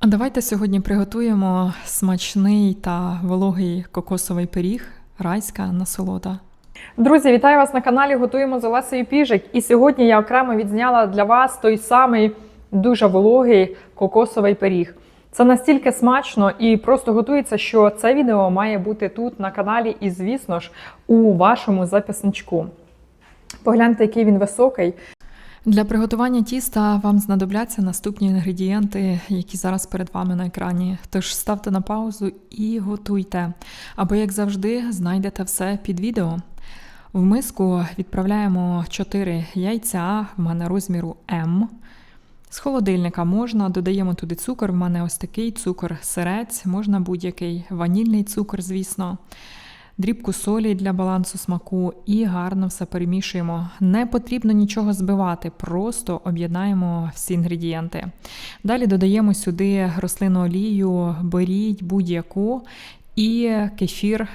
А давайте сьогодні приготуємо смачний та вологий кокосовий пиріг, райська насолода. Друзі, вітаю вас на каналі. Готуємо з Олесею Піжик. І сьогодні я окремо відзняла для вас той самий дуже вологий кокосовий пиріг. Це настільки смачно і просто готується, що це відео має бути тут на каналі, і, звісно ж, у вашому записничку. Погляньте, який він високий. Для приготування тіста вам знадобляться наступні інгредієнти, які зараз перед вами на екрані. Тож ставте на паузу і готуйте. Або, як завжди, знайдете все під відео. В миску відправляємо 4 яйця, в мене розміру М. З холодильника можна, додаємо туди цукор. В мене ось такий цукор сирець, можна будь-який ванільний цукор, звісно. Дрібку солі для балансу смаку і гарно все перемішуємо. Не потрібно нічого збивати, просто об'єднаємо всі інгредієнти. Далі додаємо сюди рослинну олію, беріть будь-яку, і кефір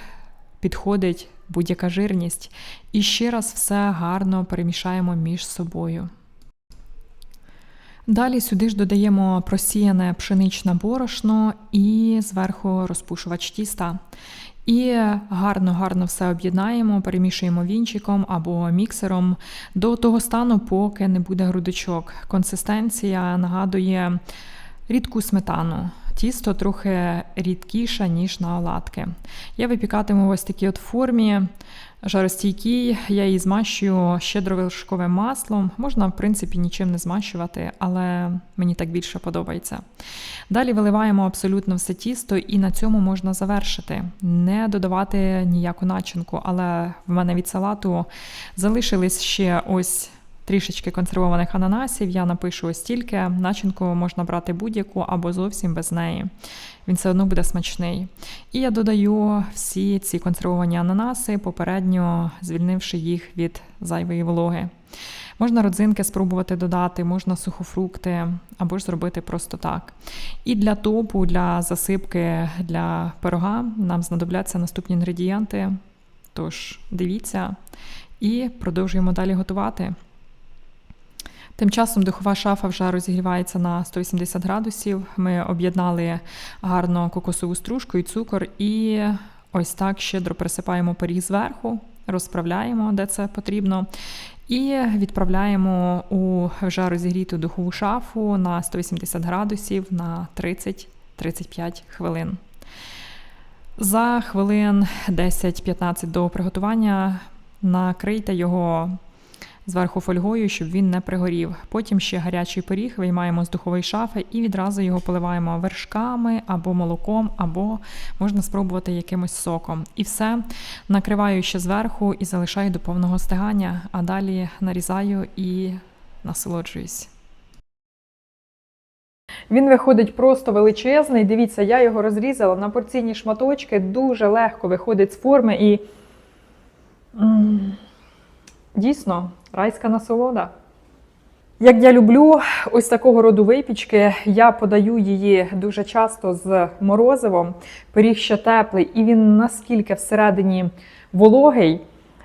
підходить будь-яка жирність. І ще раз все гарно перемішаємо між собою. Далі сюди ж додаємо просіяне пшеничне борошно і зверху розпушувач тіста. І гарно-гарно все об'єднаємо, перемішуємо вінчиком або міксером до того стану, поки не буде грудочок. Консистенція нагадує рідку сметану. Тісто трохи рідкіше, ніж на оладки. Я випікатиму ось такій от формі жаростійкій, я її змащую щедровишковим маслом. Можна, в принципі, нічим не змащувати, але мені так більше подобається. Далі виливаємо абсолютно все тісто, і на цьому можна завершити, не додавати ніяку начинку, але в мене від салату залишились ще ось. Трішечки консервованих ананасів, я напишу ось тільки. Начинку можна брати будь-яку або зовсім без неї. Він все одно буде смачний. І я додаю всі ці консервовані ананаси, попередньо звільнивши їх від зайвої вологи. Можна родзинки спробувати додати, можна сухофрукти, або ж зробити просто так. І для топу, для засипки для пирога нам знадобляться наступні інгредієнти. Тож дивіться і продовжуємо далі готувати. Тим часом духова шафа вже розігрівається на 180 градусів. Ми об'єднали гарно кокосову стружку і цукор, і ось так щедро присипаємо пиріг зверху, розправляємо, де це потрібно. І відправляємо у вже розігріту духову шафу на 180 градусів на 30-35 хвилин. За хвилин 10-15 до приготування накрийте його зверху фольгою, щоб він не пригорів. Потім ще гарячий пиріг виймаємо з духової шафи і відразу його поливаємо вершками або молоком, або можна спробувати якимось соком. І все накриваю ще зверху і залишаю до повного стигання, а далі нарізаю і насолоджуюсь. Він виходить просто величезний. Дивіться, я його розрізала на порційні шматочки, дуже легко виходить з форми і. Дійсно, райська насолода. Як я люблю ось такого роду випічки, я подаю її дуже часто з морозивом. Пиріг ще теплий, і він наскільки всередині вологий,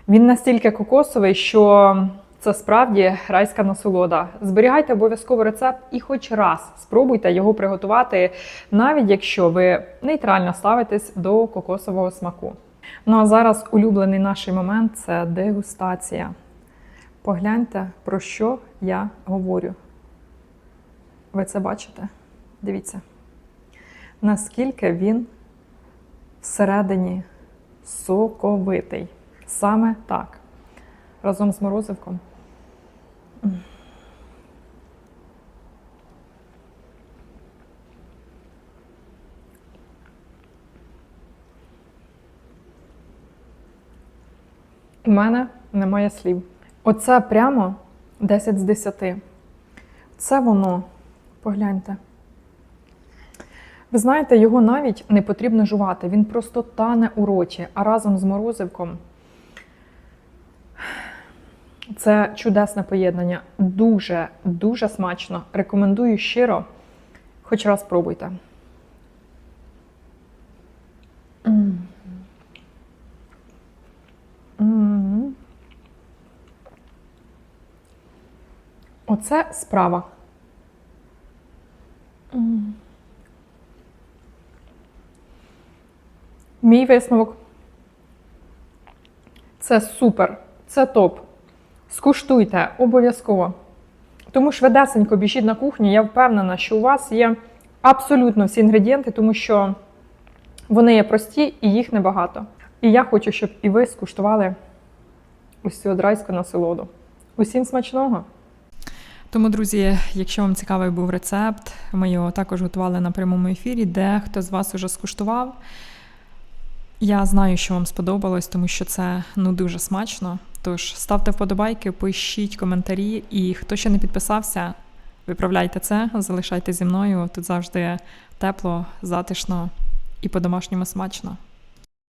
він настільки кокосовий, що це справді райська насолода. Зберігайте обов'язково рецепт і хоч раз спробуйте його приготувати, навіть якщо ви нейтрально ставитесь до кокосового смаку. Ну а зараз улюблений наш момент це дегустація. Погляньте, про що я говорю. Ви це бачите? Дивіться, наскільки він всередині соковитий. Саме так. Разом з морозивком. У мене немає слів. Оце прямо 10 з 10. Це воно, погляньте. Ви знаєте, його навіть не потрібно жувати. Він просто тане у роті, а разом з морозивком. Це чудесне поєднання. Дуже, дуже смачно. Рекомендую щиро. Хоч раз спробуйте. Оце справа. Мій висновок. Це супер, це топ. Скуштуйте обов'язково. Тому швидесенько біжіть на кухню, я впевнена, що у вас є абсолютно всі інгредієнти, тому що вони є прості і їх небагато. І я хочу, щоб і ви скуштували ось цю одрайську насолоду. Усім смачного! Тому, друзі, якщо вам цікавий був рецепт, ми його також готували на прямому ефірі, де хто з вас уже скуштував. Я знаю, що вам сподобалось, тому що це ну дуже смачно. Тож ставте вподобайки, пишіть коментарі, і хто ще не підписався, виправляйте це, залишайте зі мною. Тут завжди тепло, затишно і по-домашньому смачно.